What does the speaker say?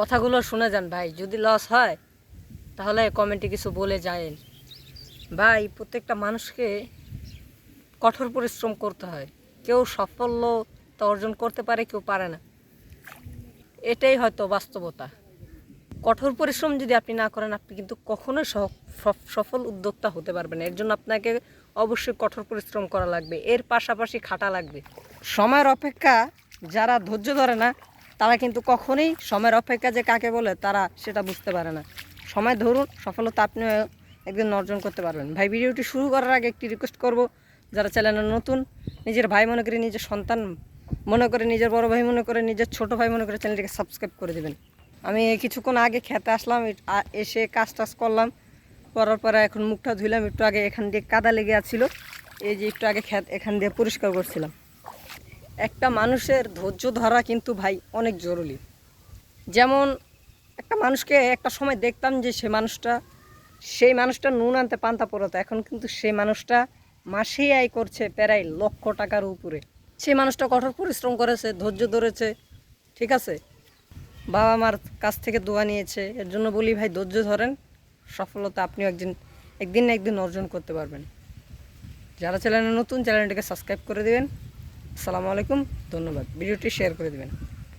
কথাগুলো শুনে যান ভাই, যদি লস হয়, তাহলে কমেন্টে কিছু বলে যায়েন। ভাই, প্রত্যেকটা মানুষকে কঠোর পরিশ্রম করতে হয়। কেউ সাফল্যতা অর্জন করতে পারে, কেউ পারে না। এটাই হয়তো বাস্তবতা। কঠোর পরিশ্রম যদি আপনি না করেন, আপনি কিন্তু কখনোই সফল উদ্যোক্তা হতে পারবেন। এর জন্য আপনাকে অবশ্যই কঠোর পরিশ্রম করা লাগবে। এর পাশাপাশি খাটা লাগবে। সময়ের অপেক্ষা যারা ধৈর্য ধরে না তারা কিন্তু কখনোই সময়ের অপেক্ষা যে কাকে বলে তারা সেটা বুঝতে পারে না। সময় ধরুন, সফলতা আপনি একদিন অর্জন করতে পারবেন। ভাই, ভিডিওটি শুরু করার আগে একটি রিকোয়েস্ট করব, যারা চ্যানেলে নতুন, নিজের ভাই মনে করে, নিজের সন্তান মনে করে, নিজের বড় ভাই মনে করে, নিজের ছোট ভাই মনে করে চ্যানেলটিকে সাবস্ক্রাইব করে দেবেন। আমি কিছুক্ষণ আগে খেতে আসলাম এসে কাজ টাজ করলাম, করার পরে এখন মুখটা ধুইলাম, একটু আগে এখান দিয়ে কাদা লেগে আছিল। এই যে একটু আগে খেত, এখান দিয়ে পরিষ্কার করছিলাম। একটা মানুষের ধৈর্য ধরা কিন্তু ভাই অনেক জরুরি। যেমন একটা মানুষকে একটা সময় দেখতাম যে সে মানুষটা, সেই মানুষটা নুন আনতে পান্তা পড়তো, এখন কিন্তু সেই মানুষটা মাসেই আয় করছে প্রায় লক্ষ টাকার উপরে। সেই মানুষটা কঠোর পরিশ্রম করেছে, ধৈর্য ধরেছে, ঠিক আছে? বাবা মার কাছ থেকে দোয়া নিয়েছে, এর জন্য বলি ভাই ধৈর্য ধরেন, সফলতা আপনিও একদিন একদিন না একদিন অর্জন করতে পারবেন। যারা চ্যানেলে নতুন, চ্যানেলটিকে সাবস্ক্রাইব করে দেবেন। আসসালামু আলাইকুম ধন্যবাদ। ভিডিওটি শেয়ার করে দেবেন।